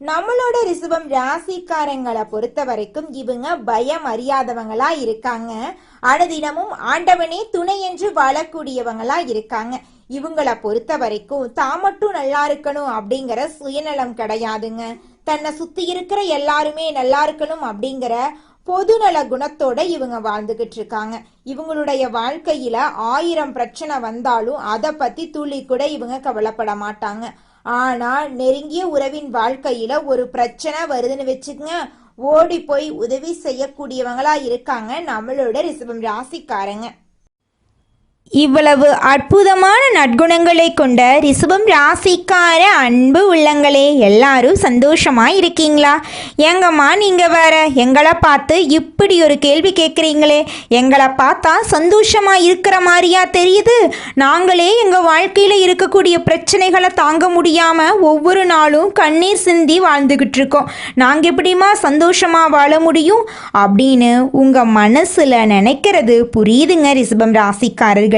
நம்மளோட ரிசுவம் ராசிக்காரங்களை பொறுத்த வரைக்கும் இவங்க பயம் அறியாதவங்களா இருக்காங்க. அனுதினமும் ஆண்டவனே துணை என்று வாழக்கூடியவங்களா இருக்காங்க. இவங்கள பொறுத்த வரைக்கும் தான் மட்டும் நல்லா இருக்கணும் அப்படிங்கிற சுயநலம் கிடையாதுங்க. தன்னை சுத்தி இருக்கிற எல்லாருமே நல்லா இருக்கணும் அப்படிங்கிற பொதுநல குணத்தோட இவங்க வாழ்ந்துகிட்டு இருக்காங்க. இவங்களுடைய வாழ்க்கையில ஆயிரம் பிரச்சனை வந்தாலும் அதை பத்தி துளி கூட இவங்க கவலைப்பட மாட்டாங்க. ஆனால் நெருங்கிய உறவின் வாழ்க்கையில ஒரு பிரச்சனை வருதுன்னு வச்சுக்கங்க. ஓடி போய் உதவி செய்யக்கூடியவங்களா இருக்காங்க நம்மளோட ரிசபம் ராசிக்காரங்க. இவ்வளவு அற்புதமான நற்குணங்களை கொண்ட ரிஷபம் ராசிக்கார அன்பு உள்ளங்களே எல்லாரும் சந்தோஷமா இருக்கீங்களா எங்கம்மா நீங்க வேற எங்களை பார்த்து இப்படி ஒரு கேள்வி கேட்குறீங்களே எங்களை பார்த்தா சந்தோஷமா இருக்கிற மாதிரியா தெரியுது? நாங்களே எங்க வாழ்க்கையில இருக்கக்கூடிய பிரச்சனைகளை தாங்க முடியாம ஒவ்வொரு நாளும் கண்ணீர் சிந்தி வாழ்ந்துகிட்டு இருக்கோம் நாங்க எப்படிமா சந்தோஷமா வாழ முடியும்? அப்படின்னு உங்க மனசுல நினைக்கிறது புரியுதுங்க ரிஷபம் ராசிக்காரர்கள்.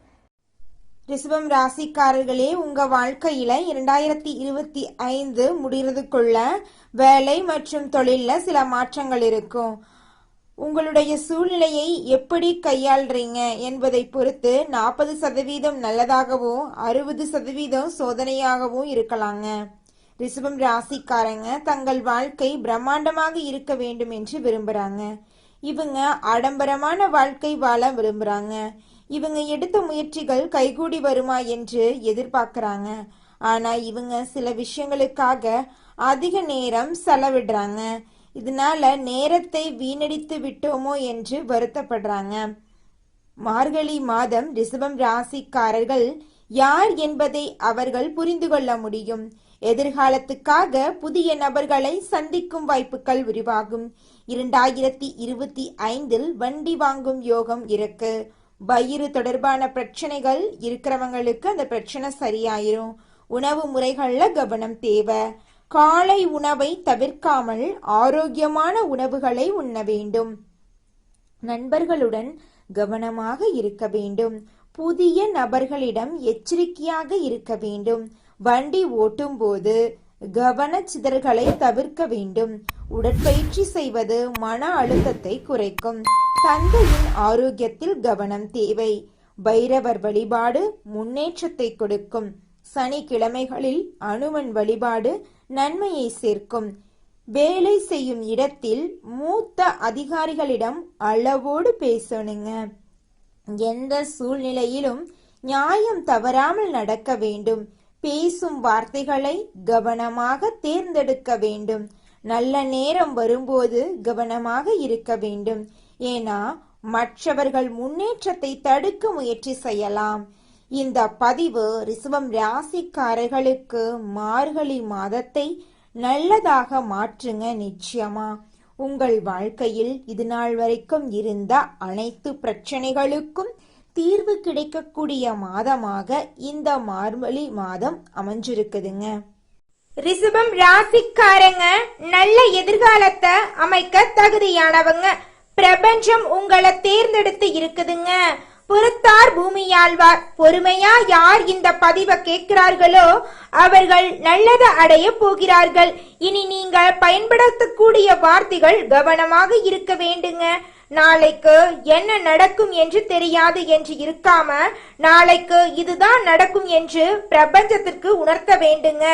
ரிஷபம் ராசிக்காரர்களே உங்க வாழ்க்கையில இரண்டாயிரத்தி இருபத்தி ஐந்து முடிகிறதுக்குள்ள வேலை மற்றும் தொழில்ல சில மாற்றங்கள் இருக்கும். உங்களுடைய சூழ்நிலையை எப்படி கையாள்றீங்க என்பதை பொறுத்து நாற்பது சதவீதம் நல்லதாகவும் அறுபது சதவீதம் சோதனையாகவும் இருக்கலாங்க. ரிஷபம் ராசிக்காரங்க தங்கள் வாழ்க்கை பிரம்மாண்டமாக இருக்க வேண்டும் என்று விரும்புறாங்க. இவங்க ஆடம்பரமான வாழ்க்கை வாழ விரும்புறாங்க. இவங்க எடுத்த முயற்சிகள் கைகூடி வருமா என்று எதிர்பார்க்கறாங்க. ஆனா இவங்க சில விஷயங்களுக்காக அதிக நேரம் செலவிடுறாங்க. இதனால நேரத்தை வீணடித்து விட்டோமோ என்று வருத்தப்படுறாங்க. மார்கழி மாதம் ரிசபம் ராசிக்காரர்கள் யார் என்பதை அவர்கள் புரிந்து கொள்ள முடியும். எதிர்காலத்துக்காக புதிய நபர்களை சந்திக்கும் வாய்ப்புகள் உருவாகும் இரண்டாயிரத்தி இருபத்தி ஐந்தில் வண்டி வாங்கும் யோகம் இருக்கு. வயிறு தொடர்பான பிரச்சனைகள் இருக்கிறவங்களுக்கு அந்த பிரச்சனை சரியாயிரும். உணவு முறைகளில் கவனம் தேவை. காலை உணவை தவிர்க்காமல் ஆரோக்கியமான உணவுகளை உண்ண வேண்டும். நண்பர்களுடன் கவனமாக இருக்க வேண்டும். புதிய நபர்களிடம் எச்சரிக்கையாக இருக்க வேண்டும். வண்டி ஓட்டும் போது கவனச்சிதறல்களை தவிர்க்க வேண்டும். உடற்பயிற்சி செய்வது மன அழுத்தத்தை குறைக்கும். தந்தையின் ஆரோக்கியத்தில் கவனம் தேவை. பைரவர் வழிபாடு முன்னேற்றத்தை கொடுக்கும். சனிக்கிழமைகளில் அனுமன் வழிபாடு நன்மையை சேர்க்கும். வேலை செய்யும் இடத்தில் மூத்த அதிகாரிகளிடம் அளவோடு பேசணுங்க. எந்த சூழ்நிலையிலும் நியாயம் தவறாமல் நடக்க வேண்டும். பேசும் வார்த்தைகளை கவனமாக தேர்ந்தெடுக்க வேண்டும். நல்ல நேரம் வரும்போது கவனமாக இருக்க வேண்டும். ஏன்னா மற்றவர்கள் முன்னேற்றத்தை தடுக்க முயற்சி செய்யலாம். இந்த பதிவு ரிசவம் ராசிக்காரர்களுக்கு மார்கழி மாதத்தை நல்லதாக மாற்றுங்க நிச்சயமா. உங்கள் வாழ்க்கையில் இது நாள் வரைக்கும் இருந்த அனைத்து பிரச்சனைகளுக்கும் தீர்வு கிடைக்கக்கூடிய மாதமாக இந்த மார்கழி மாதம் அமைஞ்சிருக்குதுங்க. ரிசபம் ராசிக்காரங்க நல்ல எதிர்காலத்தை அமைக்க தகுதியானவங்க. பிரபஞ்சம் உங்களை தேர்ந்தெடுத்து இருக்குதுங்க. பொறுத்தார் பூமியாழ்வார். பொறுமையா யார் இந்த பதிவை கேட்கிறார்களோ அவர்கள் நல்லதை அடைய போகிறார்கள். இனி நீங்கள் பயன்படுத்தக்கூடிய வார்த்தைகள் கவனமாக இருக்க வேண்டுங்க. நாளைக்கு என்ன நடக்கும் என்று தெரியாது என்று இருக்காம நாளைக்கு இதுதான் நடக்கும் என்று பிரபஞ்சத்திற்கு உணர்த்த வேண்டுங்க.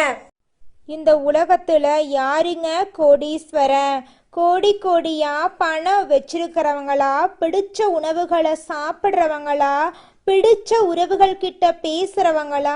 இந்த உலகத்துல யாருங்க கோடீஸ்வரன் கோடி கோடியா பணம் வச்சிருக்கிறவங்களா? பிடிச்ச உணவுகளை சாப்பிட்றவங்களா? பிடிச்ச உறவுகள் கிட்ட பேசுறவங்களா?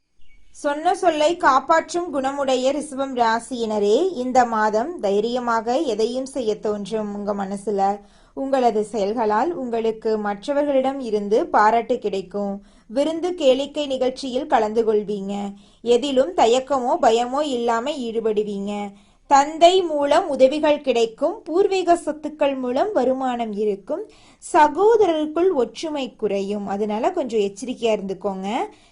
சொன்ன சொல்லை காப்பாற்றும் குணமுடைய ரிசவம் ராசியினரே இந்த மாதம் தைரியமாக எதையும் செய்ய தோன்றும் உங்க மனசுல. உங்களது செயல்களால் உங்களுக்கு மற்றவர்களிடம் இருந்து பாராட்டு கிடைக்கும். விருந்து கேளிக்கை நிகழ்ச்சியில் கலந்து கொள்வீங்க. எதிலும் தயக்கமோ பயமோ இல்லாம ஈடுபடுவீங்க. தந்தை மூலம் உதவிகள் கிடைக்கும். பூர்வீக சொத்துக்கள் மூலம் வருமானம் இருக்கும். சகோதரருக்குள் ஒற்றுமை குறையும். அதனால கொஞ்சம் எச்சரிக்கையா இருந்துக்கோங்க.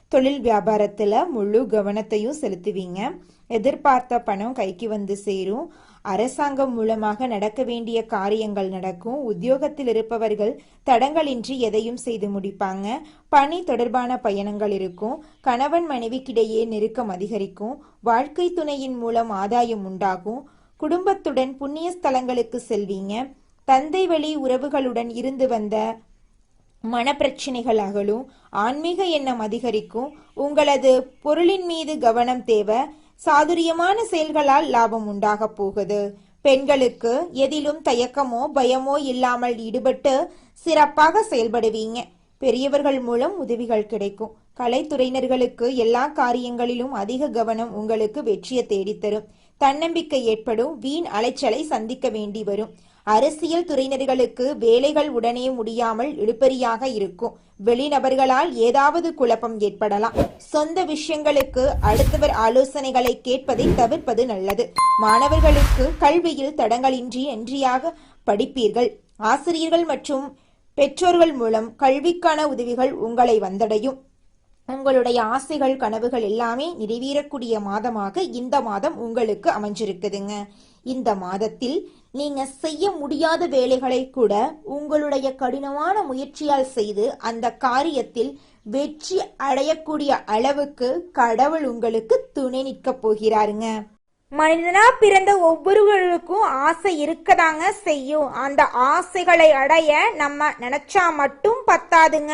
தொழில் வியாபாரத்தில் முழு கவனத்தையும் செலுத்துவீங்க. எதிர்பார்த்த பணம் கைக்கு வந்து சேரும். அரசாங்கம் மூலமாக நடக்க வேண்டிய காரியங்கள் நடக்கும். உத்தியோகத்தில் இருப்பவர்கள் தடங்களின்றி எதையும் செய்து முடிப்பாங்க. பணி தொடர்பான பயணங்கள் இருக்கும். கணவன் மனைவிக்கிடையே நெருக்கம் அதிகரிக்கும். வாழ்க்கை துணையின் மூலம் ஆதாயம் உண்டாகும். குடும்பத்துடன் புண்ணிய ஸ்தலங்களுக்கு செல்வீங்க. தந்தை வழி உறவுகளுடன் இருந்து வந்த மனப்பிரச்சனைகள் அகலும் ஆன்மீக எண்ணம் அதிகரிக்கும் உங்களது பொருளின் மீது கவனம் தேவை சாதுரியமான செயல்களால் லாபம் உண்டாக போகுது. பெண்களுக்கு எதிலும் தயக்கமோ பயமோ இல்லாமல் ஈடுபட்டு சிறப்பாக செயல்படுவீங்க. பெரியவர்கள் மூலம் உதவிகள் கிடைக்கும். கலைத்துறையினர்களுக்கு எல்லா காரியங்களிலும் அதிக கவனம் உங்களுக்கு வெற்றியை தேடித்தரும். தன்னம்பிக்கை ஏற்படும். வீண் அலைச்சலை சந்திக்க வேண்டி வரும். அரசியல் துறையினர்களுக்கு வேலைகள் உடனே முடியாமல் இழுபறியாக இருக்கும். வெளிநபர்களால் ஏதாவது குழப்பம் ஏற்படலாம். சொந்த விஷயங்களுக்கு அடுத்தவர் ஆலோசனைகளை கேட்பதை தவிர்ப்பது நல்லது. மாணவர்களுக்கு கல்வியில் தடங்களின்றி என்றியாக படிப்பீர்கள். ஆசிரியர்கள் மற்றும் பெற்றோர்கள் மூலம் கல்விக்கான உதவிகள் உங்களை வந்தடையும். உங்களுடைய ஆசைகள் கனவுகள் எல்லாமே நிறைவேறக்கூடிய மாதமாக இந்த மாதம் உங்களுக்கு அமைஞ்சிருக்குதுங்க. இந்த மாதத்தில் நீங்க செய்ய முடியாத வேலைகளை கூட உங்களுடைய கடினமான முயற்சியால் செய்து அந்த காரியத்தில் வெற்றி அடையக்கூடிய அளவுக்கு கடவுள் உங்களுக்கு துணை நிற்கப் போகிறாருங்க. மனிதனா பிறந்த ஒவ்வொருவருக்கும் ஆசை இருக்கதாங்க செய்யும். அந்த ஆசைகளை அடைய நம்ம நினைச்சா மட்டும் பத்தாதுங்க.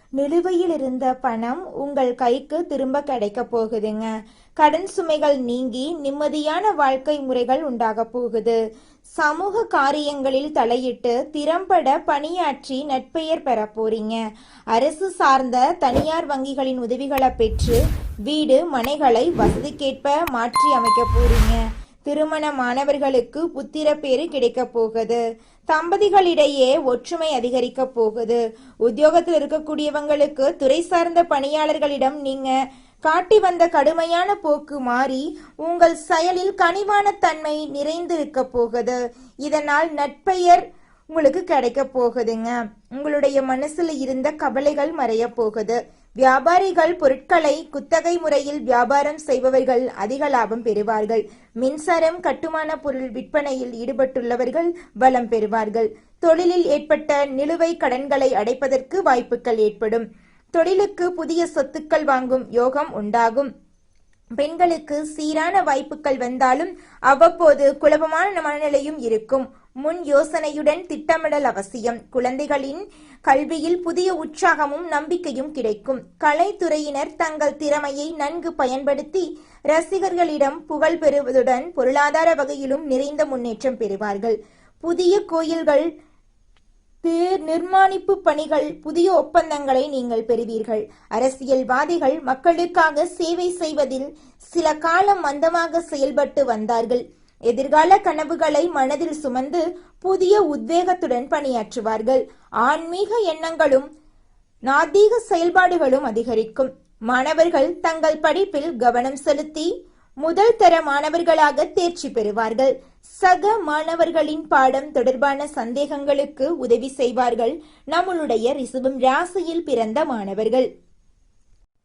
நிலுவையில் இருந்த பணம் உங்கள் கைக்கு திரும்ப கிடைக்க போகுதுங்க. கடன் சுமைகள் நீங்கி நிம்மதியான வாழ்க்கை முறைகள் உண்டாக போகுது. சமூக காரியங்களில் தலையிட்டு திறம்பட பணியாற்றி நட்பெயர் பெற போறீங்க. அரசு சார்ந்த தனியார் வங்கிகளின் உதவிகளை பெற்று வீடு மனைகளை வசதிக்கேற்ப மாற்றி அமைக்க போறீங்க. திருமணமானவர்களுக்கு புத்திர பேரு கிடைக்கப் போகுது. தம்பதிகளிடையே ஒற்றுமை அதிகரிக்க போகுது. உத்தியோகத்தில் இருக்கக்கூடியவங்களுக்கு துறை சார்ந்த பணியாளர்களிடம் நீங்க காட்டி வந்த கடுமையான போக்கு மாறி உங்கள் செயலில் கனிவான தன்மை நிறைந்திருக்க போகுது. இதனால் நட்பெயர் உங்களுக்கு கிடைக்க போகுதுங்க. உங்களுடைய மனசுல இருந்த கவலைகள் மறைய போகுது. வியாபாரிகள் பொருட்களை குத்தகை முறையில் வியாபாரம் செய்பவர்கள் அதிக லாபம் பெறுவார்கள். மின்சாரம் கட்டுமான பொருள் விற்பனையில் ஈடுபட்டுள்ளவர்கள் பலம் பெறுவார்கள். தொழிலில் ஏற்பட்ட நிலுவை கடன்களை அடைப்பதற்கு வாய்ப்புகள் ஏற்படும். தொழிலுக்கு புதிய சொத்துக்கள் வாங்கும் யோகம் உண்டாகும். பெண்களுக்கு சீரான வாய்ப்புகள் வந்தாலும் அவ்வப்போது குழப்பமான மனநிலையும் இருக்கும். முன் யோசனையுடன் திட்டமிடல் அவசியம். குழந்தைகளின் கல்வியில் புதிய உற்சாகமும் நம்பிக்கையும் கிடைக்கும். கலைத்துறையினர் தங்கள் திறமையை நன்கு பயன்படுத்தி ரசிகர்களிடம் புகழ் பெறுவதுடன் பொருளாதார வகையிலும் நிறைந்த முன்னேற்றம் பெறுவார்கள். புதிய கோயில்கள் தேர் நிர்மாணிப்பு பணிகள் புதிய ஒப்பந்தங்களை நீங்கள் பெறுவீர்கள். அரசியல்வாதிகள் மக்களுக்காக சேவை செய்வதில் சில காலம் மந்தமாக செயல்பட்டு வந்தார்கள். எதிர்கால கனவுகளை மனதில் சுமந்து புதிய உத்வேகத்துடன் பணியாற்றுவார்கள். ஆன்மீக எண்ணங்களும் நாதீக செயல்பாடுகளும் அதிகரிக்கும். மாணவர்கள் தங்கள் படிப்பில் கவனம் செலுத்தி முதல் தர மாணவர்களாக தேர்ச்சி பெறுவார்கள். சக மாணவர்களின் பாடம் தொடர்பான சந்தேகங்களுக்கு உதவி செய்வார்கள். நம்மளுடைய ரிசுவும் ராசியில் பிறந்த மாணவர்கள்.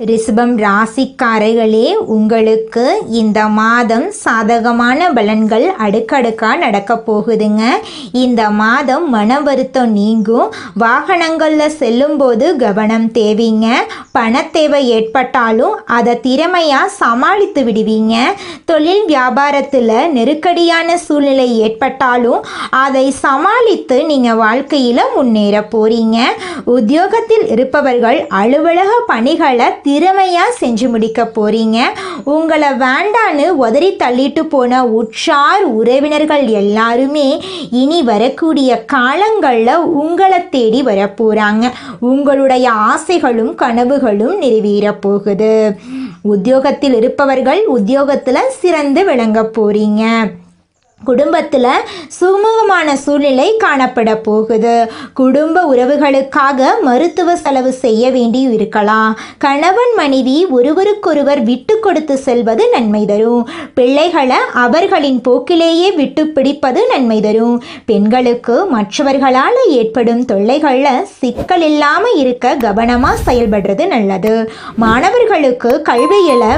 ரிஷபம் ராசிக்காரர்களே உங்களுக்கு இந்த மாதம் சாதகமான பலன்கள் அடுக்கடுக்காக நடக்க போகுதுங்க. இந்த மாதம் மன வருத்தம் நீங்கும். வாகனங்களில் செல்லும்போது கவனம் தேவைங்க. பணத்தேவை ஏற்பட்டாலும் அதை திறமையாக சமாளித்து விடுவீங்க. தொழில் வியாபாரத்தில் நெருக்கடியான சூழ்நிலை ஏற்பட்டாலும் அதை சமாளித்து நீங்கள் வாழ்க்கையில் முன்னேற போகிறீங்க உத்தியோகத்தில் இருப்பவர்கள் அலுவலக பணிகளை திறமையாக செஞ்சு முடிக்க போகிறீங்க உங்களை வேண்டான்னு உதறி தள்ளிட்டு போன உற்றார் உறவினர்கள் எல்லாருமே இனி வரக்கூடிய காலங்களில் உங்களை தேடி வரப்போகிறாங்க உங்களுடைய ஆசைகளும் கனவுகளும் நிறைவேற போகுது. உத்தியோகத்தில் இருப்பவர்கள் உத்தியோகத்தில் சிறந்து விளங்க போகிறீங்க குடும்பத்தில் சுமூகமான சூழ்நிலை காணப்பட போகுது. குடும்ப உறவுகளுக்காக மருத்துவ செலவு செய்ய வேண்டி இருக்கலாம். கணவன் மனைவி ஒருவருக்கொருவர் விட்டு கொடுத்து செல்வது நன்மை தரும். பிள்ளைகளை அவர்களின் போக்கிலேயே விட்டு பிடிப்பது நன்மை தரும். பெண்களுக்கு மற்றவர்களால் ஏற்படும் தொல்லைகளில் சிக்கல் இல்லாமல் இருக்க கவனமாக செயல்படுறது நல்லது. மாணவர்களுக்கு கல்வியில்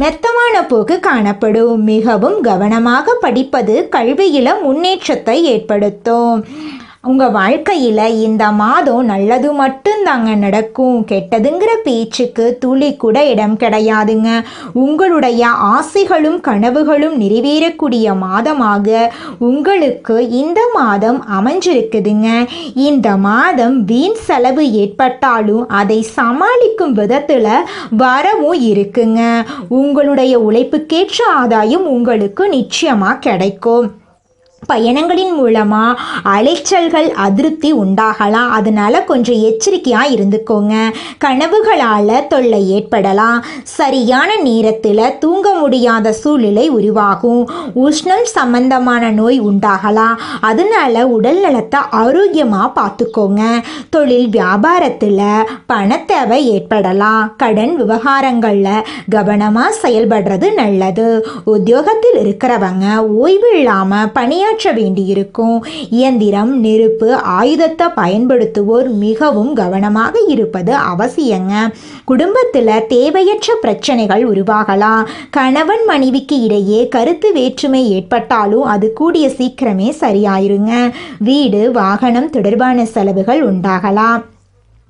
மெத்தமான போக்கு காணப்படும். மிகவும் கவனமாக படிப்பது கல்வியில் முன்னேற்றத்தை ஏற்படுத்தும். உங்கள் வாழ்க்கையில் இந்த மாதம் நல்லது மட்டும்தாங்க நடக்கும். கெட்டதுங்கிற பேச்சுக்கு துளி கூட இடம் கிடையாதுங்க. உங்களுடைய ஆசைகளும் கனவுகளும் நிறைவேறக்கூடிய மாதமாக உங்களுக்கு இந்த மாதம் அமைஞ்சிருக்குதுங்க. இந்த மாதம் வீண் செலவு ஏற்பட்டாலும் அதை சமாளிக்கும் விதத்தில் வரவும் இருக்குங்க. உங்களுடைய உழைப்புக்கேற்ற ஆதாயம் உங்களுக்கு நிச்சயமாக கிடைக்கும். பயணங்களின் மூலமாக அலைச்சல்கள் அதிருப்தி உண்டாகலாம். அதனால் கொஞ்சம் எச்சரிக்கையாக இருந்துக்கோங்க. கனவுகளால் தொல்லை ஏற்படலாம். சரியான நேரத்தில் தூங்க முடியாத சூழ்நிலை உருவாகும். உஷ்ணம் சம்பந்தமான நோய் உண்டாகலாம். அதனால உடல் நலத்தை ஆரோக்கியமாக பார்த்துக்கோங்க. தொழில் வியாபாரத்தில் பணத்தேவை ஏற்படலாம். கடன் விவகாரங்களில் கவனமாக செயல்படுறது நல்லது. உத்தியோகத்தில் இருக்கிறவங்க ஓய்வு இல்லாமல் பணியாற்ற வேண்டியிருக்கும். இயந்திரம் நெருப்பு ஆயுதத்தை பயன்படுத்துவோர் மிகவும் கவனமாக இருப்பது அவசியங்க. குடும்பத்தில் தேவையற்ற பிரச்சனைகள் உருவாகலாம். கணவன் மனைவிக்கு இடையே கருத்து வேற்றுமை ஏற்பட்டாலும் அது கூடிய சீக்கிரமே சரியாயிருங்க. வீடு வாகனம் தொடர்பான செலவுகள் உண்டாகலாம்.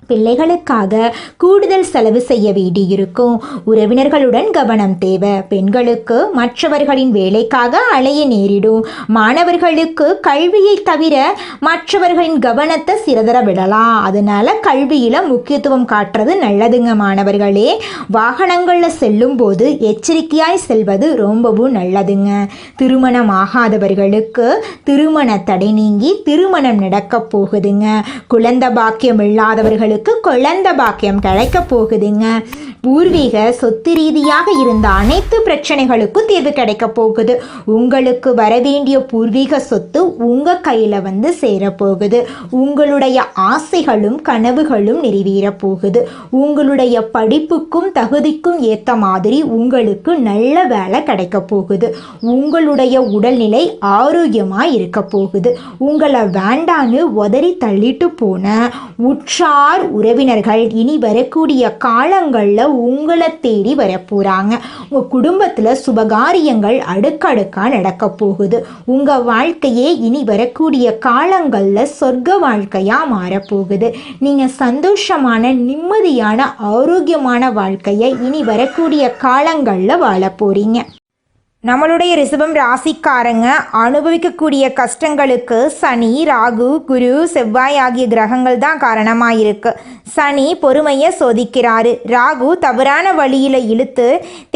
பிள்ளைகளுக்காக கூடுதல் செலவு செய்ய வேண்டியிருக்கும். உறவினர்களுடன் கவனம் தேவை. பெண்களுக்கு மற்றவர்களின் வேலைக்காக அலைய நேரிடும். மாணவர்களுக்கு கல்வியை தவிர மற்றவர்களின் கவனத்தை சிறதர விடலாம். அதனால கல்வியில முக்கியத்துவம் காட்டுறது நல்லதுங்க மாணவர்களே. வாகனங்களில் செல்லும் போது எச்சரிக்கையாய் செல்வது ரொம்பவும் நல்லதுங்க. திருமணம் ஆகாதவர்களுக்கு திருமண தடை நீங்கி திருமணம் நடக்க போகுதுங்க. குழந்தை பாக்கியம் இல்லாதவர்களுக்கு குழந்தை பாக்கியம் கிடைக்க போகுதுங்க. பூர்வீக சொத்து ரீதியாக இருந்த அனைத்து பிரச்சனைகளுக்கும் தீர்வு கிடைக்க போகுது. உங்களுக்கு வரவேண்டிய பூர்வீக சொத்து உங்கள் கையில் வந்து சேரப்போகுது உங்களுடைய ஆசைகளும் கனவுகளும் நிறைவேற போகுது. உங்களுடைய படிப்புக்கும் தகுதிக்கும் ஏற்ற மாதிரி உங்களுக்கு நல்ல வேலை கிடைக்க போகுது. உங்களுடைய உடல்நிலை ஆரோக்கியமாக இருக்க போகுது. உங்களை வேண்டான்னு உதறி தள்ளிட்டு போன உற்றார் உறவினர்கள் இனி வரக்கூடிய காலங்களில் உங்களை தேடி வரப்போகிறாங்க உங்கள் குடும்பத்தில் சுபகாரியங்கள் அடுக்கடுக்காக நடக்க போகுது. உங்கள் வாழ்க்கையே இனி வரக்கூடிய காலங்களில் சொர்க்க வாழ்க்கையாக மாறப்போகுது. நீங்கள் சந்தோஷமான நிம்மதியான ஆரோக்கியமான வாழ்க்கையை இனி வரக்கூடிய காலங்களில் வாழ போகிறீங்க நம்மளுடைய ரிசபம் ராசிக்காரங்க அனுபவிக்கக்கூடிய கஷ்டங்களுக்கு சனி ராகு குரு செவ்வாய் ஆகிய கிரகங்கள் தான் காரணமாக இருக்கு சனி பொறுமையை சோதிக்கிறாரு. ராகு தவறான வழியில் இழுத்து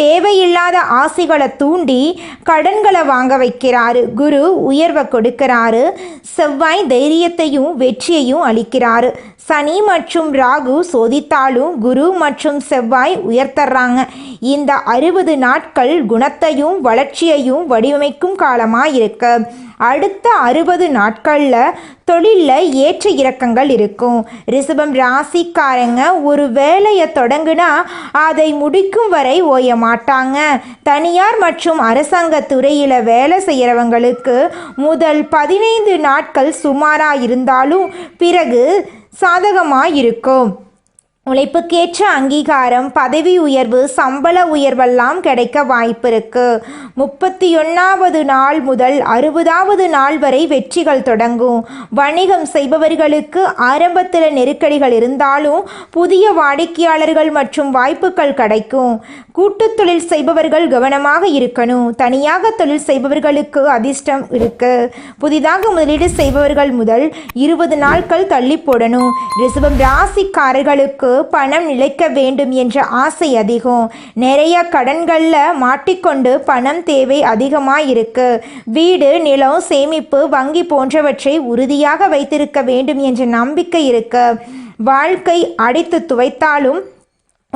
தேவையில்லாத ஆசைகளை தூண்டி கடன்களை வாங்க வைக்கிறாரு. குரு உயர்வை கொடுக்கிறாரு. செவ்வாய் தைரியத்தையும் வெற்றியையும் அளிக்கிறாரு. சனி மற்றும் ராகு சோதித்தாலும் குரு மற்றும் செவ்வாய் உயர்த்தர்றாங்க. இந்த அறுபது நாட்கள் குணத்தையும் வள வளர்ச்சியையும் வடிவமைக்கும் காலமாக இருக்கு அடுத்த அறுபது நாட்களில் தொழிலில் ஏற்ற இறக்கங்கள் இருக்கும். ரிஷபம் ராசிக்காரங்க ஒரு வேலையை தொடங்குனா அதை முடிக்கும் வரை ஓய மாட்டாங்க. தனியார் மற்றும் அரசாங்க துறையில் வேலை செய்கிறவங்களுக்கு முதல் பதினைந்து நாட்கள் சுமாராக இருந்தாலும் பிறகு சாதகமாக இருக்கும் உழைப்புக்கேற்ற அங்கீகாரம் பதவி உயர்வு சம்பள உயர்வெல்லாம் கிடைக்க வாய்ப்பு இருக்கு. முப்பத்தி ஒன்றாவது நாள் முதல் அறுபதாவது நாள் வரை வெற்றிகள் தொடங்கும். வணிகம் செய்பவர்களுக்கு ஆரம்பத்தில் நெருக்கடிகள் இருந்தாலும் புதிய வாடிக்கையாளர்கள் மற்றும் வாய்ப்புகள் கிடைக்கும். கூட்டுத் தொழில் செய்பவர்கள் கவனமாக இருக்கணும். தனியாக தொழில் செய்பவர்களுக்கு அதிர்ஷ்டம் இருக்கு. புதிதாக முதலீடு செய்பவர்கள் முதல் இருபது நாட்கள் தள்ளி போடணும். ரிசவம் ராசிக்காரர்களுக்கு பணம் நிலைக்க வேண்டும் என்ற ஆசை அதிகம். நிறைய கடன்களில் மாட்டிக்கொண்டு பணம் தேவை அதிகமாக இருக்கு வீடு நிலம் சேமிப்பு வங்கி போன்றவற்றை உறுதியாக வைத்திருக்க வேண்டும் என்ற நம்பிக்கை இருக்கு. வாழ்க்கை அடித்து துவைத்தாலும்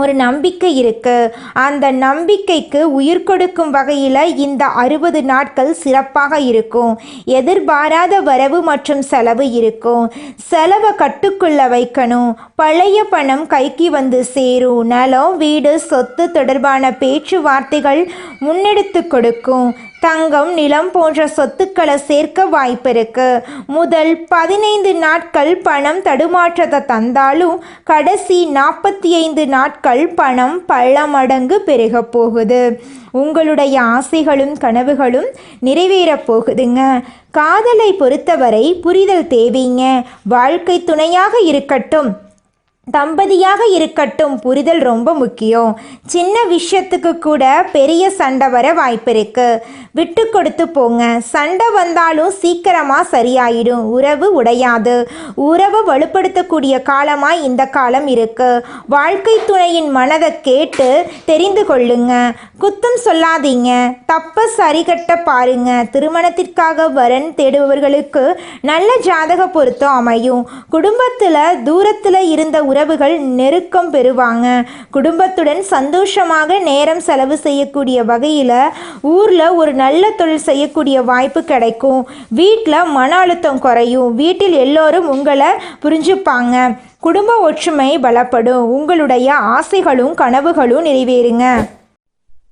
ஒரு நம்பிக்கை இருக்கு. அந்த நம்பிக்கைக்கு உயிர் கொடுக்கும் வகையில் இந்த அறுபது நாட்கள் சிறப்பாக இருக்கும். எதிர்பாராத வரவு மற்றும் செலவு இருக்கும். செலவை கட்டுக்குள்ள வைக்கணும். பழைய பணம் கைக்கு வந்து சேரும். நலம் வீடு சொத்து தொடர்பான பேச்சுவார்த்தைகள் முன்னெடுத்து கொடுக்கும். தங்கம் நிலம் போன்ற சொத்துக்களை சேர்க்க வாய்ப்பிருக்கு. முதல் பதினைந்து நாட்கள் பணம் தடுமாற்றத்தை தந்தாலும் கடைசி நாற்பத்தி ஐந்து நாட்கள் பணம் பல மடங்கு பெருகப் போகுது. உங்களுடைய ஆசைகளும் கனவுகளும் நிறைவேறப் போகுதுங்க. காதலை பொறுத்தவரை புரிதல் தேவைங்க. வாழ்க்கை துணையாக இருக்கட்டும் தம்பதியாக இருக்கட்டும் புரிதல் ரொம்ப முக்கியம். சின்ன விஷயத்துக்கு கூட பெரிய சண்டை வர வாய்ப்பு இருக்குது விட்டு கொடுத்து போங்க. சண்டை வந்தாலும் சீக்கிரமாக சரியாயிடும். உறவு உடையாது. உறவை வலுப்படுத்தக்கூடிய காலமாக இந்த காலம் இருக்கு. வாழ்க்கை துணையின் மனதை கேட்டு தெரிந்து கொள்ளுங்க. குத்தம் சொல்லாதீங்க. தப்ப சரிகட்ட பாருங்க. திருமணத்திற்காக வரன் தேடுபவர்களுக்கு நல்ல ஜாதக பொருத்தம் அமையும். குடும்பத்தில் தூரத்தில் இருந்த உறவுகள் நெருக்கம் பெறுவாங்க. குடும்பத்துடன் சந்தோஷமாக நேரம் செலவு செய்யக்கூடிய வகையில் ஊரில் ஒரு நல்ல தொழில் செய்யக்கூடிய வாய்ப்பு கிடைக்கும். வீட்டில் மன அழுத்தம் குறையும். வீட்டில் எல்லோரும் உங்களை புரிஞ்சுப்பாங்க. குடும்ப ஒற்றுமை பலப்படும். உங்களுடைய ஆசைகளும் கனவுகளும் நிறைவேறுங்க.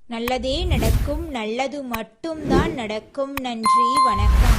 நல்லதே நடக்கும். நல்லது மட்டும்தான் நடக்கும். நன்றி. வணக்கம்.